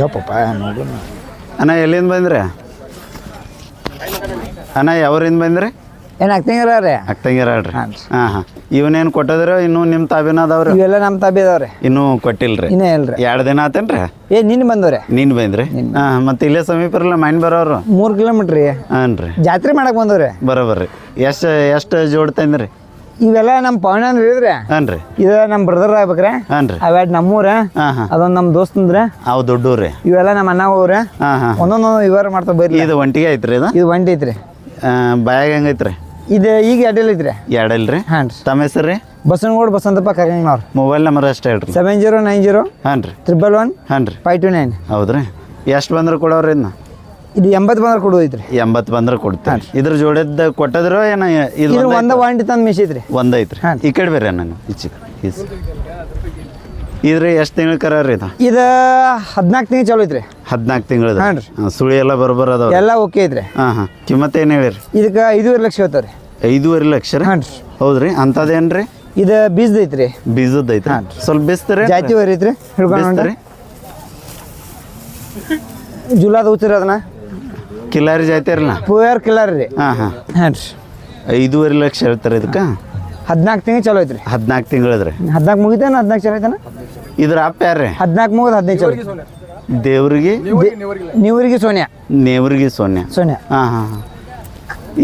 ಗಪ್ಪಪ್ಪ ಅಣ್ಣ ಎಲ್ಲಿಂದ ಬಂದ್ರಿ? ಅಣ್ಣ ಯಾವ್ರಿಂದ ಬಂದ್ರಿ? ಏನು ಅಕ್ತಂಗಿರ ರೀ ಅಕ್ತಂಗಿರ ಹೇಳ್ರಿ ಹಾಂ ಹಾಂ ಇವನೇನು ಕೊಟ್ಟದ್ರ? ಇನ್ನು ನಿಮ್ಮ ತಾಬಿನ ಅದಾವ್ರಿ? ಇವೆಲ್ಲ ನಮ್ಮ ತಾಬಿ ಅದಾವ್ರಿ ಇನ್ನೂ ಕೊಟ್ಟಿಲ್ರಿ? ಇನ್ನೇ ಇಲ್ರಿ. ಎರಡು ದಿನ ಆತೇನ್ರಿ? ಏ ನಿನ್ನೆ ಬಂದವ್ರಿ? ನೀನು ಬಂದ್ರಿ? ಹಾಂ ಮತ್ತೆ ಇಲ್ಲೇ ಸಮೀಪ ಇರಲ್ಲ ಮೈನ್ ಬರೋರು? ಮೂರು ಕಿಲೋಮೀಟ್ರ್ ರೀ. ಹಾಂ ರೀ ಜಾತ್ರೆ ಮಾಡಕ್ ಬಂದವ್ರಿ? ಬರೋಬರ್ರಿ. ಎಷ್ಟು ಎಷ್ಟು ಜೋಡ್ ತಂದ್ರಿ? ಇವೆಲ್ಲ ನಮ್ಮ ಪವನ ಹೇಳಿದ್ರೆ. ಇದ್ರಿ ಹಾಂ ರೀ. ಇದು ನಮ್ಮ ಬ್ರದರ್ ಆಗ್ಬೇಕ್ರೆ. ಹಾಂ ರೀ. ಅವೆರಡು ನಮ್ಮೂರ. ಹಾಂ ಹಾಂ. ಅದೊಂದು ನಮ್ಮ ದೋಸ್ತಂದ್ರ. ಅವು ದೊಡ್ಡವ್ರಿ ಇವೆಲ್ಲ ನಮ್ಮ ಅಣ್ಣ ಅವ್ರ. ಹಾಂ ಹಾಂ. ಒಂದೊಂದು ವಿವರ ಮಾಡ್ತಾ ಬರ್ಲಿ ಇದು ಒಂಟಿಗೆ ಐತ್ರಿ ಇದು? ಇದು ಒಂಟಿ ಐತ್ರಿ. ಬಾಯಾಗ ಹೆಂಗೈತ್ರಿ ಇದು ಈಗ ಎಡಲ್ ಐತ್ರಿ. ಎರಡಲ್ರಿ ಹಾಂ ರೀ. ತಮ್ಮ ಹೆಸರು ರೀ? ಬಸನಗೋಡ್ ಬಸಂತಪ್ಪ ಕಗಂಗ್ನವ್ರು ಮೊಬೈಲ್ ನಂಬರ್ ಅಷ್ಟೇ ಹೇಳ್ರಿ. ಸೆವೆನ್ ಜೀರೋ ನೈನ್ ಜೀರೋ ಹಾಂ ರೀ. ತ್ರಿಬಲ್ ಒನ್ ಹಾಂ ರೀ. ಫೈವ್ ಟು ನೈನ್ ಹೌದ್ರಿ. ಎಷ್ಟು ಬಂದ್ರೆ ಕೊಡೋರಿ ಇದನ್ನ ಇದು ಎಂಬತ್ತು ಬಂದ್ರೆ ಕೊಡೋದೈತ್ರಿ. ಎಂಬತ್ತು ಬಂದ್ರೆ ಕೊಡ್ತಾರೆ ಇದ್ರ ಜೋಡದ ಕೊಟ್ಟದ್ರ ಏನ ಇದು ಇದು ಒಂದ್ ಒಂಟಿ ತಂದು ಮಿಸಿತ್ರಿ. ಒಂದೈತ್ರಿ. ಹಾಂ. ಈ ಕಡೆ ಬೇರೆ ನಾನು ಈಚೆ ಇದ್ರಿ ಎಷ್ಟು ತಿಂಗಳು ಕರ ರೀ ಇದು? ಇದು ಹದಿನಾಲ್ಕು ತಿಂಗಳು ಚಲೋ ಐತ್ರಿ. ಹದಿನಾಲ್ಕು ತಿಂಗಳದ ಹಾಂ ರೀ. ಸುಳಿ ಎಲ್ಲ ಬರೋಬ್ಬರ ಅದಾವ ಎಲ್ಲ ಓಕೆ ಐತ್ರಿ. ಹಾಂ ಹಾಂ. ಕಿಮ್ಮತ್ತು ಏನು ಹೇಳಿರಿ? ಇದಕ್ಕೆ ಐದೂವರೆ ಲಕ್ಷ ಹೇಳ್ತಾವ್ರಿ. ಐದೂವರೆ ಲಕ್ಷ ರೀ? ಹಾಂ ರೀ. ಹೌದ್ರಿ. ಅಂಥದ್ದೇನು ರೀ ಇದು ಬೀಜದೈತ್ರಿ ಬೀಜದ ಐತ್ರಿ. ಸ್ವಲ್ಪ ಬಿಸ್ತೀರಿ? ಜಾತಿ ಐತ್ರಿ. ಹಿಡ್ಕೊಂಡು ಜುಲಾದ ಉಚ್ಚಿರಿ ಅದನ್ನ. ಕಿಲಾರಿ ಜಾತಿ ಇರಲ್ಲ ಪೂಯರ್ ಕಿಲ್ಲರ್ ರೀ. ಹಾಂ ಹಾಂ. ಹಾಂ ರೀ. ಐದೂವರೆ ಲಕ್ಷ ಹೇಳ್ತಾರೆ ಇದಕ್ಕೆ? ಹದಿನಾಲ್ಕು ತಿಂಗಳು ಚಲೋ ಐತ್ರಿ. ಹದಿನಾಲ್ಕು ತಿಂಗಳದ್ರಿ ಹದಿನಾಲ್ಕು ಮುಗಿತೇನ ಹದಿನಾಲ್ಕು ಚಲೋ ಐತನ? ಇದ್ರ ಅಪ್ಪ ಯಾರ್ರಿ ಹದಿನಾಲ್ಕು ಮುಗಿದ ಹದಿನೈದು ಚಲೋ ಐತಿ. ದೇವ್ರಿಗೆ? ನೀವರಿಗೆ ಸೋನಿಯಾ. ನೇವ್ರಿಗೆ ಸೋನ್ಯ? ಸೋನಿಯಾ. ಹಾಂ ಹಾಂ ಹಾಂ.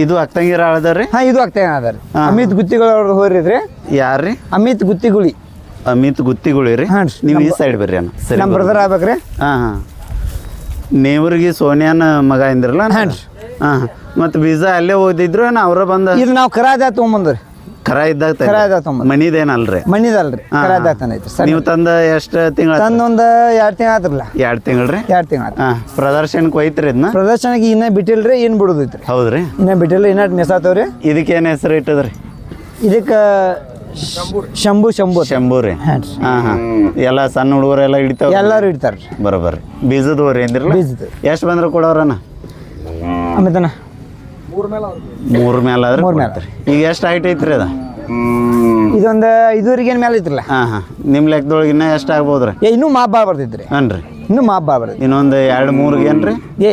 ಇದು ಅಕ್ತಂಗಿರ ಆಳ್ದಾರ್ರಿ ಹಾಂ ಇದು ಆಗ್ತಾ ಅದ ರೀ. ಹಾಂ. ಅಮಿತ್ ಗುತ್ತಿಗಳು ರೀ. ಹೋರಿದ್ರಿ ಯಾರ್ರಿ ಅಮಿತ್ ಗುತ್ತಿಗುಳಿ. ಅಮಿತ್ ಗುತ್ತಿಗುಳಿ ರೀ? ಹಾಂ ರೀ. ನೀವು ಈ ಸೈಡ್ ಬರ್ರಿ ಅಣ್ಣ. ಸರಿ ನಮ್ಮ ಬ್ರದರ್ ಆಗ್ಬೇಕ್ರಿ. ಹಾಂ ಹಾಂ. ನೇವ್ರಿಗೆ ಸೋನಿಯಾನ ಮಗ ಎಂದಿರಲ್ಲ ಹಾ ಮತ್ತೆ ಹಾಂ. ಮತ್ತು ಬೀಜ ಅಲ್ಲೇ ಓದಿದ್ರು ಏನ ಅವ್ರ ಬಂದ? ಇದು ನಾವು ಕರಾದ ತೊಗೊಂಬಂದ್ರಿ. ಖರ ಇದ್ದಾಗ ಖರ ಇದ್ದಾಗ ತೊಗೊಂಬಂದ್. ಮನಿದೇನಲ್ರಿ? ಕರಾದ ಹಾಂ. ತಂದೈತ್ರಿ ಸರ್. ನೀವು ತಂದ ಎಷ್ಟು ತಿಂಗಳ ತಂದೊಂದು ಎರಡು ತಿಂಗಳು ಆತ್ರಲ್ಲ. ಎರಡು ತಿಂಗಳ್ರಿ ಎರಡು ತಿಂಗಳು ಹಾಂ. ಪ್ರದರ್ಶನಕ್ಕೆ ಹೋಯ್ತ್ರಿ ಇದನ್ನ ಪ್ರದರ್ಶನಕ್ಕೆ ಇನ್ನೂ ಬಿಟ್ಟಿಲ್ರಿ ಇನ್ನು ಬಿಡೋದೈತ್ರಿ. ಹೌದ್ರಿ. ಇನ್ನೇ ಬಿಟ್ಟಿಲ್ಲ ಇನ್ನೂ ಮೆಸಾತವ್ರಿ ಇದಕ್ಕೇನು ಹೆಸರು ಇಟ್ಟದ್ರಿ? ಇದಕ್ಕೆ ಶಂಭು. ಶಂಭು ಅಂತ. ಶಂಭು ರೀ. ಹಾಂ ಹಾಂ ಎಲ್ಲ ಸಣ್ಣ ಹುಡುಗರೆಲ್ಲ ಹಿಡಿತಾವ ಎಲ್ಲರೂ ಇಡ್ತಾರೆ ರೀ. ಬರೋಬ್ಬರ ಬೀಜದ ಹೋರಿ ಅಂದಿರಲ್ಲ ಬೀಜದ ಎಷ್ಟು ಬಂದ್ರೆ ಕೊಡೋರನ? ಆಮೇತನ ಮೂರ್ ಮೇಲೆ ಆದ್ರೆ ಮೂರ್ ಮೇಲೆ ಈಗ ಎಷ್ಟು ಹೈಟ್ ಐತ್ರಿ ಅದ? ಇದೊಂದು ಐದೂವರೆಗೆ ಮೇಲೆ ಐತ್ರಲ್ಲ? ಹಾಂ ಹಾಂ. ನಿಮ್ಮ ಲೆಕ್ಕದೊಳಗೆ ಇನ್ನೂ ಎಷ್ಟು ಆಗ್ಬೋದ್ರಿ? ಏ ಇನ್ನೂ ಭಾಳ ಬರ್ತೈತ್ರಿ. ಹಾಂ ರೀ. ಇನ್ನೂ ಭಾಳ ಬರ್ತೈತಿ ಇನ್ನೊಂದು ಎರಡು ಮೂರು ಗೇನು ರೀ ಏ.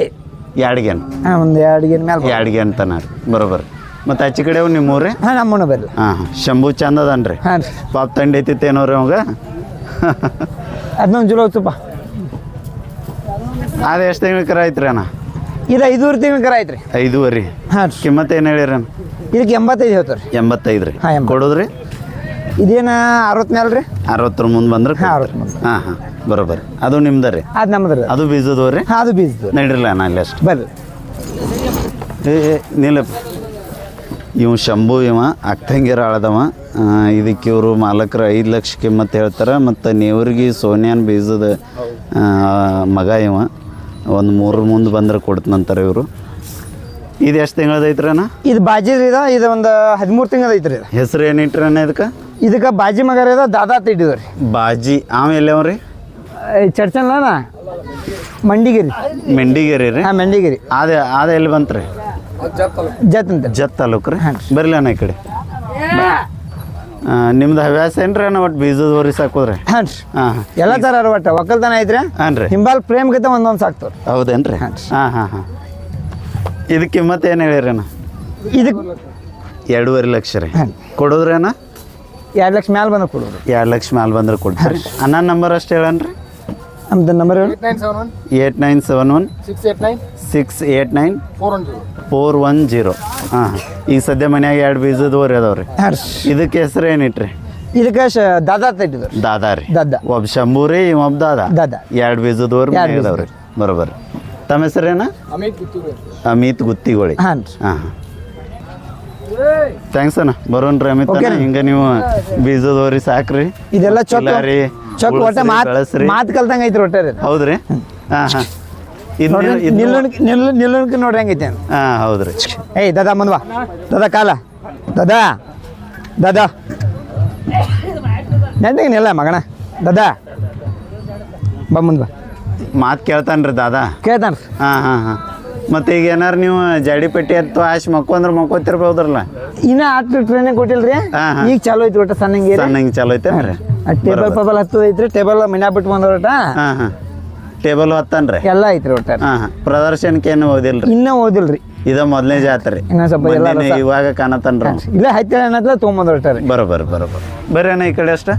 ಎರಡು ಗೇನ್ ಹಾಂ ಒಂದು ಎರಡು ಗೇನ್ ಮೇಲೆ ಎರಡು ಗೇನ್ ತನ ರೀ. ಬರೋಬ್ಬರ ಮತ್ತು ಆಚೆ ಕಡೆ ನಿಮ್ಮ ಮೂರಿ ಹಾಂ ನಮ್ಮನ ಬರಲ್ಲ ಹಾಂ ಹಾಂ. ಶಂಭು ಚಂದ ಅದನ್ರಿ ಹಾಂ ರೀ. ಪಾಪ ತಂಡಿ ಐತಿತ್ತೇನೋ ರೀ ಅವಾಗ? ಅದನ್ನೊಂದು ಜುಲೋ ಹಚ್ಚಪ್ಪ ಅದು ಎಷ್ಟು ತಿಂಗಳ ಕರ ಐತ್ರಿ ಅಣ್ಣ? ಇದು ಐದೂವರೆ ತಿಂಗಳ ಕರ ಐತ್ರಿ. ಐದೂವರೆ. ಹಾಂ ರೀ. ಕಿಮ್ಮತ್ತು ಏನು ಹೇಳಿರಿ ಅಣ್ಣ? ಇದಕ್ಕೆ ಎಂಬತ್ತೈದು ಹೇಳ್ತಾರೆ ಎಂಬತ್ತೈದು ರೀ. ಹಾಂ, ಎಂಬತ್ತು. ಕೊಡೋದ್ರಿ? ಇದೇನು ಅರವತ್ತು ಮೇಲೆ ರೀ? ಅರವತ್ತರ ಮುಂದೆ ಬಂದ್ರೆ ಹಾಂ, ಅರವತ್ತರ ಮುಂದೆ. ಹಾಂ ಹಾಂ. ಬರೋಬ್ಬರಿ ಅದು ನಿಮ್ದು ರೀ? ಅದು ನಮ್ಮದು ರೀ. ಅದು ಬೀಜದವ್ರಿ ಹಾಂ ಅದು ಬೀಜದ ನಡೀರಲ್ಲ ಅಣ್ಣ ಅಲ್ಲಿ ಅಷ್ಟು. ಬರ್ರಿ. ಏ ಏ, ನಿಲ್ಲಪ್ಪ ಇವ ಶಂಭು ಇವ ಅಕ್ತಂಗಿರ ಆಳದವ. ಇದಕ್ಕೆ ಇವರು ಮಾಲಕರು ಐದು ಲಕ್ಷಕ್ಕೆ ಮತ್ತೆ ಹೇಳ್ತಾರೆ ಮತ್ತು ನೇವ್ರಿಗೆ ಸೋನಿಯಾನ್ ಬೀಜದ ಮಗ ಇವ. ಒಂದು ಮೂರು ಮುಂದೆ ಬಂದ್ರೆ ಕೊಡ್ತನಂತಾರೆ ಇವರು. ಇದು ಎಷ್ಟು ತಿಂಗಳದ ಇದು ಬಾಜಿ ಇದ ಇದು ಒಂದು ಹದಿಮೂರು ತಿಂಗಳು ಐತ್ರಿ ಇದು. ಹೆಸರು ಏನು ಅಣ್ಣ ಇದಕ್ಕೆ? ಇದಕ್ಕೆ ಬಾಜಿ ಮಗ ರೀ ಇದು ದಾದಾ ರೀ. ಬಾಜಿ ಆಮೇಲೆ ಅವ್ರಿ? ಚರ್ಚನ ಮಂಡಿಗಿರಿ. ಮಂಡಿಗಿರಿ ರೀ? ಹಾಂ ಮಂಡಿಗಿರಿ. ಅದ ಅದ ಎಲ್ಲಿ ಬಂತ್ರಿ? ಜತ್ ಜತ್ ತಾಲೂಕು ರೀ? ಬರಲಿ ಅಣ್ಣ ಈ ಕಡೆ. ನಿಮ್ದು ಹವ್ಯಾಸ ಏನ್ರಿ ಅಣ್ಣ ಒಟ್ಟು ಬೀಜದ ವರಿ ಸಾಕೋದ್ರಿ? ಹಾಂ ರೀ. ಹಾಂ ಎಲ್ಲ ಥರ ಒಟ್ಟು. ಒಕ್ಕಲ್ತನ ಐತ್ರಿ? ಹಾಂ ರೀ. ಹಿಂಬಾಲ್ ಪ್ರೇಮ್ ಗತೆ ಒಂದೊಂದು ಸಾಕ್ತವ್ರಿ. ಹೌದೇನ್ರಿ? ಹಾಂ ಹಾಂ ಹಾಂ ಇದಕ್ಕೆ ಮತ್ತೆ ಏನು ಹೇಳಿರಿ ಅಣ್ಣ? ಇದಕ್ಕೆ ಎರಡೂವರೆ ಲಕ್ಷ ರೀ. ಕೊಡೋದ್ರಿ ಅಣ್ಣ? ಎರಡು ಲಕ್ಷ ಮ್ಯಾಲೆ ಬಂದ್ರೆ ಕೊಡೋದು ಎರಡು ಲಕ್ಷ ಮ್ಯಾಲೆ ಬಂದ್ರೆ ಕೊಡ್ತಾರೆ. ಅಣ್ಣ ನಂಬರ್ ಅಷ್ಟು ಹೇಳಣ್ರಿ ನಮ್ದು ನಂಬರ್ ಹೇಳಿ eight nine seven one? Six eight nine six eight nine four one zero four one zero ಹಾಂ. ಈಗ ಸದ್ಯ ಮನ್ಯಾಗ ಎರಡು ಬೀಜದ ಓರಿ ಅದಾವ್ರಿ. ಹಾಂ ರೀ ಇದಕ್ಕೆ ಹೆಸರು ಏನಿಟ್ರಿ? ಇದಕ್ಕೆ ದಾದಾ ತಿಟ್ಟಿದ್ರು ದಾದಾ ರೀ. ದಾದಾ. ಒಬ್ಬ ಶಂಭೂರಿ ರೀ ಒಬ್ಬ ದಾದಾ. ದಾದಾ. ಎರಡು ಬೀಜದವ್ರು ಬೀಜದವ್ರು. ಅದಾವ್ರಿ. ಬರೋಬ್ಬರ ತಮ್ಮ ಹೆಸರೇನ ಅಮಿತ್ ಗುತ್ತಿಗೋಳಿ. ಹಾಂ ರೀ. ಹಾಂ ಥ್ಯಾಂಕ್ಸ್ ಅಣ್ಣ. ಬರೋನ್ರಿ ಅಮಿತ್ ರೀ. ಹಿಂಗೆ ನೀವು ಬೀಜದವ್ರಿ ಸಾಕ್ರಿ. ಇದೆಲ್ಲ ಚಲೋ ಕಿಲಾರಿ, ಚೊಕ್ ಒಟ್ಟ ಮಾತು. ಮಾತು ಕಲ್ತಂಗೆ ಐತ್ರಿ ಒಟ್ಟ ರೀ. ಹೌದ್ರಿ? ಹಾಂ ಹಾಂ. ಇದು ನೋಡ್ರಿ ಇದು ನಿಲ್ಲುಣಿಕೆ ನಿಲ್ಲ ನಿಲ್ಲುಣಿಕೆ ನೋಡ್ರಿ ಹೆಂಗೈತೆ ಹಾಂ ಹೌದ್ರಿ. ಏಯ್ ದಾದಾ ಮುಂದ್ವಾ. ದದಾ ಕಾಲ. ದದಾ. ದಾದಾ. ನೆಂದಿಗೆ ನಿಲ್ಲ ಮಗಣ ದದಾ. ಬಾ ಮುಂದ್ ಬಾ ಮಾತು ಕೇಳ್ತಾನ್ರಿ ದಾದಾ. ಕೇಳ್ತಾನ ರೀ. ಹಾಂ ಹಾಂ ಹಾಂ. ಮತ್ತೆ ಈಗ ಏನಾರ ನೀವು ಜಡಿ ಪೆಟ್ಟಿ ಅಥವಾ ಆಶ್ ಮಕ್ಕೊಂದ್ರೆ ಮಕ್ಕೋತಿರ್ಬೋದ್ರಲ್ಲ ಇನ್ನ ಆಟ ಟ್ರೈನಿಂಗ್ ಕೊಟ್ಟಿಲ್ರಿ. ಈಗ ಚಾಲೋ ಐತಿ ಒಟ್ಟ ಸಣ್ಣಂಗೆ ಸಣ್ಣ ಚಾಲೋ ಐತೆ ಟೇಬಲ್ ಪಬಲ್ ಹತ್ತದ ಐತ್ರಿ ಟೇಬಲ್ ಮಿನಾ ಬಿಟ್ಟು ಬಂದ್ರ ಹಾಂ ಹಾಂ. ಟೇಬಲ್ ಹತ್ತನ್ರಿ. ಎಲ್ಲ ಐತ್ರಿ ಒಟ್ಟ ಹಾಂ ಹಾಂ. ಪ್ರದರ್ಶನಕ್ಕೆ ಏನು ಓದಿಲ್ರಿ? ಇನ್ನೂ ಓದಿಲ್ರಿ. ಇದ ಮೊದಲನೇ ಜಾತ್ರೆ. ಇನ್ನ ಸ್ವಲ್ಪ ಎಲ್ಲ ರಸ- ಇವಾಗ ಕಾಣತನ್ರಿ ಇಲ್ಲ ಹತ್ತಿರ ಏನಾದ್ರೆ ತೊಗೊಂಬಂದ್ ರೀ ಬರೋಬರ್ ಬರೋಬರ್ ಬರ್ರಿ ಅಣ್ಣ ಈ ಕಡೆ ಅಷ್ಟ.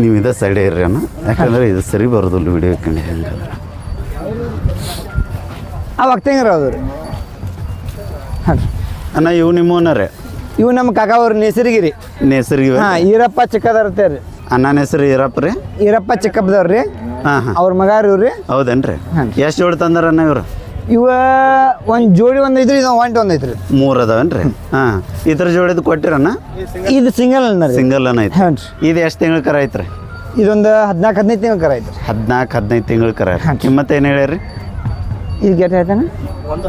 ನೀವು ಇದ ಸೈಡ್ ಇರ್ರಿ ಅಣ್ಣ. ಯಾಕಂದ್ರೆ ಇದು ಸರಿ ಬರೋದಿಲ್ಲ ವಿಡಿಯೋ ಕಂಡು ಹೆಂಗಂದ್ರೆ. ಒಕ್ತಂಗ್ರ ಹೌದು ರೀ ಹಾಂ. ಅಣ್ಣ ಇವು ನಿಮ್ಮ ರೀ ಇವು ನಮ್ಮ ಕಾಕ ಅವ್ರ ನೆಸರಿಗಿರಿ. ನೆಸರ್ಗಿ ಹಾಂ ಈರಪ್ಪ ಚಿಕ್ಕದರ್ತೆ ರೀ ಅಣ್ಣನ ಹೆಸರು ಇರಪ್ಪ ರೀ? ಈರಪ್ಪ ಚಿಕ್ಕಪ್ಪದವ್ರಿ ರೀ ಹಾಂ ಹಾಂ. ಅವ್ರ ಮಗ ಇವ್ರಿ. ಹೌದೇನ್ರಿ. ಎಷ್ಟು ಜೋಡಿ ತಂದಾರಣ್ಣ ಇವ್ರು? ಇವ ಒಂದು ಜೋಡಿ ಒಂದು ಐತ್ರಿ ಇದು ಒಂಟಿ ಒಂದು ಐತ್ರಿ ಮೂರು ಅದಾವೇನ್ರಿ? ಹಾಂ. ಇದ್ರ ಜೋಡಿ ಕೊಟ್ಟಿರಣ್ಣ? ಇದು ಸಿಂಗಲ್ ಅನ್ನ ರೀ. ಸಿಂಗಲ್ ಅನ್ನ ಐತಿ ಹಾಂ ರೀ. ಇದು ಎಷ್ಟು ತಿಂಗಳ ಕರ ಐತ್ರಿ? ಇದೊಂದು ಹದಿನಾಲ್ಕು ಹದಿನೈದು ತಿಂಗಳ ಕರ ಐತ್ರಿ. ಹದಿನಾಲ್ಕು ಹದಿನೈದು ತಿಂಗಳ ಕರ ಕಿಮ್ಮತ್ತೇನು ಏನು ಹೇಳಿರಿ ಇದು ಗೆಟ್ ಆಯ್ತಾನ ಒಂದು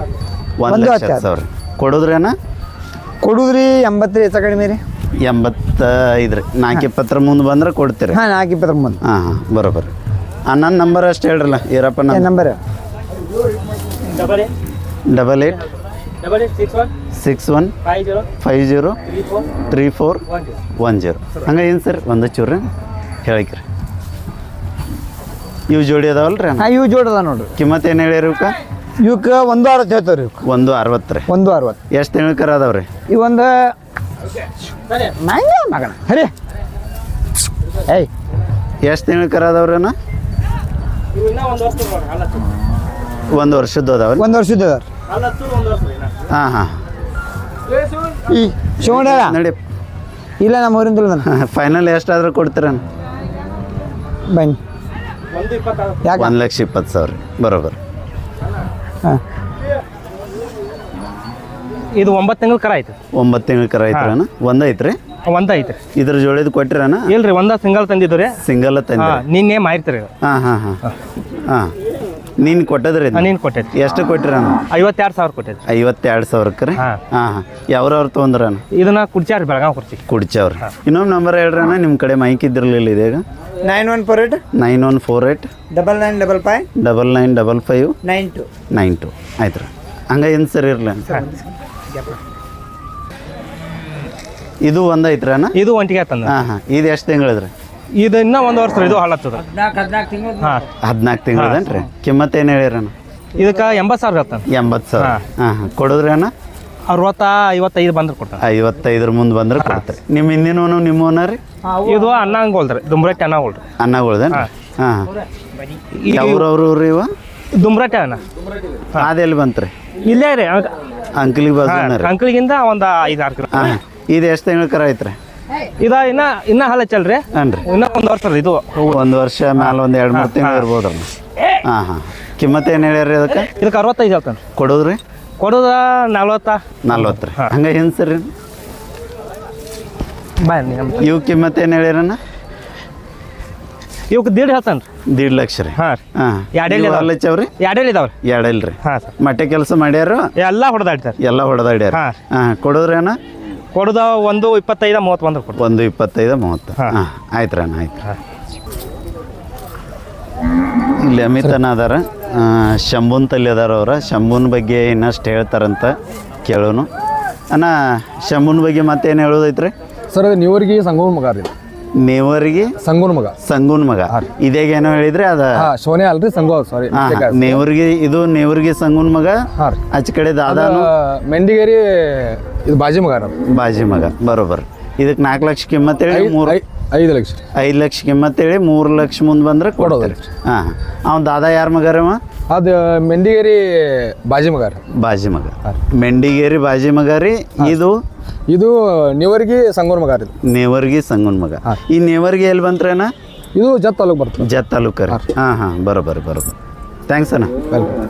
ಒಂದು ಲಕ್ಷ ಹತ್ತು. ಸಾವಿರ. ಕೊಡೋದ್ರಿ ಅಣ್ಣ ಕೊಡುದ್ರಿ ಎಂಬತ್ತು ರೀ ಹೆಚ್ಚು ಕಡಿಮೆ ರೀ? ಎಂಬತ್ತೈದು ರೀ ನಾಲ್ಕು ಇಪ್ಪತ್ತರ ಮುಂದೆ ಬಂದ್ರೆ ಕೊಡ್ತೀರಿ. ಹಾಂ ನಾಲ್ಕು ಇಪ್ಪತ್ತರ ಮುಂದೆ. ಹಾಂ ಹಾಂ ಬರೋಬ್ಬರ ನನ್ನ ನಂಬರ್ ಅಷ್ಟು ಹೇಳ್ರಲ್ಲ ಈರಪ್ಪ ನನ್ನ number. Double eight six one five zero three four one zero ಹಂಗೆ ಏನು ಸರ್? ಒಂದು ಚೂರು ಹೇಳಿಕ್ರಿ. ಇವು ಜೋಡಿ ಅದಾವಲ್ಲ ರೀ ಹಾಂ ಇವು ಜೋಡಿ ಅದ ನೋಡ್ರಿ. ಕಿಮ್ಮತ್ತು ಏನು ಹೇಳಿರಿ ಇವಕ್ಕೆ ಒಂದು ಅರವತ್ತು ಹೇಳ್ತಾವ್ರಿ ಇವಕ್ಕೆ ಒಂದು ಅರವತ್ತು ರೀ. ಒಂದು ಅರವತ್ತು. ಎಷ್ಟು ತಿಂಗಳಕರ ಅದಾವ ರೀ ಇವೊಂದು ನಂಗೆ ಮಗಣ ಹರಿ. ಏಯ್. ಎಷ್ಟು ತಿಂಗಳಕರ ಅದಾವ್ರಿ ಅಣ್ಣ? ಒಂದು ವರ್ಷದ್ದು ಅದಾವ ಹಲ್ಲತ್ತು ಒಂದು ವರ್ಷದ್ದು ಅದಾವ ಒಂದು ವರ್ಷದ ಹಾಂ ಹಾಂ. ಈ ಶಿವಣ್ಣ ನಡಿ. ಇಲ್ಲ ನಮ್ಮ ಊರಿಂದ ನಾನು ಫೈನಲ್ ಎಷ್ಟಾದ್ರೂ ಕೊಡ್ತೀರ ಬನ್ನಿ. ಯಾಕೆ? ಒಂದು ಲಕ್ಷ ಇಪ್ಪತ್ತು ಸಾವಿರ. ಬರೋಬ್ಬರ ಹಾಂ. ಇದು ಒಂಬತ್ತು ತಿಂಗಳ ಕರ ಆಯ್ತು ಒಂಬತ್ತು ತಿಂಗಳ ಕರ ಐತ್ರಣ್ಣ ಒಂದು ಐತ್ರಿ? ಒಂದ ಐತ್ರಿ. ಇದ್ರ ಜೋಳದ ಕೊಟ್ಟಿರಣ್ಣ ಇಲ್ರಿ ಒಂದ ಸಿಂಗಲ್ ತಂದಿದ್ದು ರೀ. ಸಿಂಗಲ್ ತಂದಿ ನಿನ್ನೆ ಮಾರಿತ್ರಿ ಹಾಂ ಹಾಂ. ಹಾಂ. ಹಾಂ. ನೀನು ಕೊಟ್ಟದ್ರಿ? ನೀನು ಕೊಟ್ಟೈತಿ. ಎಷ್ಟು ಕೊಟ್ಟಿರ ಐವತ್ತೆರಡು ಸಾವಿರ ಕೊಟ್ಟೈತಿ. ಐವತ್ತೆರಡು ಸಾವಿರಕ್ಕೆ ರೀ? ಹಾ. ಹಾಂ ಯಾವ್ರವ್ರು ತೊಗೊಂಡ್ರಣ್ಣ? ಇದನ್ನ ಕುಡ್ಚಾರಿ ಬೆಳಗಾವ್ ಕುರ್ಚಿ. ಕುಡ್ಚವ್ರಿ. ಇನ್ನೊಂದು ನಂಬರ್ ಹೇಳ್ರಣ್ಣ ನಿಮ್ಮ ಕಡೆ ಮೈಕ್ ಇದ್ದಿರಲಿಲ್ಲ ಇದೀಗ nine one four eight nine one four eight double nine double five double nine double five nine two nine two ಆಯ್ತು ರೀ. ಹಂಗೆ ಏನು ಸರಿ ಇರಲಿ? ಇದು ಒಂದು ಐತ್ರಿ ಅಣ್ಣ? ಇದು ಒಂಟಿಗೆ ತಂದ. ಹಾಂ ಹಾಂ. ಇದು ಎಷ್ಟು ತಿಂಗಳದ್ರಿ? ಇದು ಇನ್ನೂ ಒಂದು ವರ್ಷ ಇದು ಹಾಳತ್ತದ ಹಾಂ. ಹದಿನಾಲ್ಕು ತಿಂಗಳದೇನ್ರಿ? ಕಿಮ್ಮತ್ ಏನು ಹೇಳಿರಣ್ಣ ಇದಕ್ಕೆ ಎಂಬತ್ತು ಸಾವಿರ ಹೇಳ್ತಾನೆ. ಎಂಬತ್ತು ಸಾವಿರ. ಹಾ. ಹಾಂ ಕೊಡೋದ್ರಿ ಅಣ್ಣ? ಅರವತ್ತ ಐವತ್ತೈದು ಬಂದ್ರೆ ಕೊಡ್ತಾರೆ. ಐವತ್ತೈದರ ಮುಂದೆ ಬಂದ್ರೆ ಕೊಡ್ತಾರೆ. ನಿಮ್ಮ ಹಿಂದಿನವನು ನಿಮ್ಮವನ ರೀ? ಇದು ಅನ್ನ ಹಂಗೋಲ್ರಿ ದುಮ್ರಟ್ಟಿ ಅನ್ನ ಹೋಲ್ರಿ ಅನ್ನಗಳ್ದೇನು ಹಾ. ಹಾಂ ಯಾವ್ರವ್ರು ರೀ ಇವ ದುಮ್ರಟ್ಟಿ ಅನ್ನ ಅದೆಲ್ಲಿ ಬಂತ್ರಿ? ಇಲ್ಲೇ ರೀ ಅಂಕಲಿಗೆ ಬಾಜುನ ರೀ ಅಂಕಲ್ಗಿಂದ ಒಂದು ಐದು ಆರು ಕಿಲೋ ಹಾಂ. ಇದು ಎಷ್ಟು ತಿಂಗಳ ಕರ ಐತ್ರಿ? ಇದ ಇನ್ನ ಇನ್ನ ಹಲ್ಲ ಚಲ್ರಿ ಹಾಂ ರೀ ಇನ್ನ ಒಂದು ವರ್ಷ ರೀ ಇದು. ಒಂದು ವರ್ಷ ಮ್ಯಾಲ ಒಂದು ಎರಡು ಮೂರು ತಿಂಗಳು ಇರ್ಬೋದ್ರಲ್ಲ ಹಾಂ ಹಾಂ. ಕಿಮ್ಮತ್ ಏನು ಹೇಳ್ಯಾರಿ ಅದಕ್ಕೆ ಇದಕ್ಕೆ ಅರವತ್ತೈದು ಹೇಳ್ತಾನೆ ಕೊಡೋದ್ರಿ? ಕೊಡೋದ ನಲ್ವತ್ತ. ನಲ್ವತ್ತು ರೀ. ಹಂಗೆ ಏನು ಸರಿ ಬನ್ನಿ ಇವು ಕಿಮ್ಮತ್ತು ಏನು ಹೇಳ್ಯಾರಣ್ಣ ಇವಕ್ಕೆ ದೀಡ್ ಹೇಳ್ತಾನೆ ದೀಡ್ ಲಕ್ಷ ರೀ. ಹಾಂ ರೀ. ಹಾಂ. ಎರಡೆಲ್ಲಿ ಅದಾವ? ಅಲ್ಲಚ್ಚವ್ರಿ ಎರಡೇಳಿ ಇದಾವ್ರಿ ಎರಡಲ್ಲ ರೀ? ಹಾಂ ಮಟ್ಟೆ ಕೆಲಸ ಮಾಡ್ಯಾರ? ಎಲ್ಲ ಹೊಡೆದಾಡ್ತಾರೆ. ಎಲ್ಲ ಹೊಡೆದಾಡ್ಯಾರ. ಹಾ. ಹಾಂ ಕೊಡೋದ್ರಿ ಅಣ್ಣ? ಕೊಡೋದ ಒಂದು ಇಪ್ಪತ್ತೈದು ಮೂವತ್ತು ಬಂದ್ರೆ ಕೊಡ್ತಾರೆ ಒಂದು ಇಪ್ಪತ್ತೈದು ಮೂವತ್ತು. ಹಾಂ. ಆಯ್ತು ರೀ ಅಣ್ಣ ಆಯ್ತು. ಇಲ್ಲಿ ಅಮಿತನ ಅದಾರ. ಶಂಭುನ್ ತಲ್ಲಿ ಅದಾರ ಅವ್ರ. ಶಂಭುನ್ ಬಗ್ಗೆ ಇನ್ನಷ್ಟು ಹೇಳ್ತಾರಂತ ಕೇಳೋನು. ಅಣ್ಣ ಶಂಭುನ್ ಬಗ್ಗೆ ಮತ್ತೇನು ಹೇಳೋದೈತ್ರಿ? ಸರ್ ಅದು ನೀವರಿಗೆ ಸಂಗೂನ್ ಮಗ ರೀ. ನೇವರಿಗೆ ಸಂಗೂನ್ ಮಗ. ಸಂಗೂನ್ ಮಗ. ಇದೇಗೇನೋ ಹೇಳಿದ್ರೆ ಅದ ಹಾ ಶೋನೆ ಅಲ್ರಿ ಸಂಗೋ ಸಾರಿ. ನೇವರಿಗೆ ಇದು ನೇವರಿಗೆ ಸಂಗೂನ್ ಮಗ. ಆಚೆ ಕಡೆ ದಾದಾನು. ಮೆಂಡಿಗೇರಿ ಇದು ಬಾಜಿ ಮಗ ಬಾಜಿ ಮಗ ಬರೋಬ್ಬರ. ಇದಕ್ಕೆ ನಾಲ್ಕು ಲಕ್ಷ ಕಿಮ್ಮತ್ ಹೇಳಿ ಐದ್- ಮೂರು ಐ- ಐದು ಲಕ್ಷ. ರೀ ಐದು ಲಕ್ಷ ಕಿಮ್ಮತ್ ಹೇಳಿ ಮೂರು ಲಕ್ಷ ಮುಂದೆ ಬಂದ್ರೆ ಕೊಡ್ತಾರೆ. ಹಾಂ ಅವ್ನ ದಾದಾ ಯಾರ ಮಗ ಅವ? ಅದು ಮೆಂಡಿಗೇರಿ ಬಾಜಿ ಮಗ ರೀ. ಬಾಜಿ ಮಗ. ಮೆಂಡಿಗೇರಿ ಬಾಜಿ ಮಗ ರೀ. ಇದು? ಇದು ನೇವರ್ಗಿ ಸಂಗೂರ್ ಮಗ ರೀ ನೇವರ್ಗಿ ಸಂಗೂರ್ ಮಗ. ಈ ನೇವರ್ಗಿ ಎಲ್ಲಿ ಬಂತ್ರೇನ ಇದು ಜತ್ ತಾಲೂಕ್ ಬರ್ತದೆ. ಜತ್ ತಾಲೂಕ ರೀ. ಹಾಂ ಹಾಂ ಬರೋಬ್ಬರ ಬರೋಬ್ಬರ. ಥ್ಯಾಂಕ್ಸ್ ಅಣ್ಣ. ವೆಲ್ಕಮ್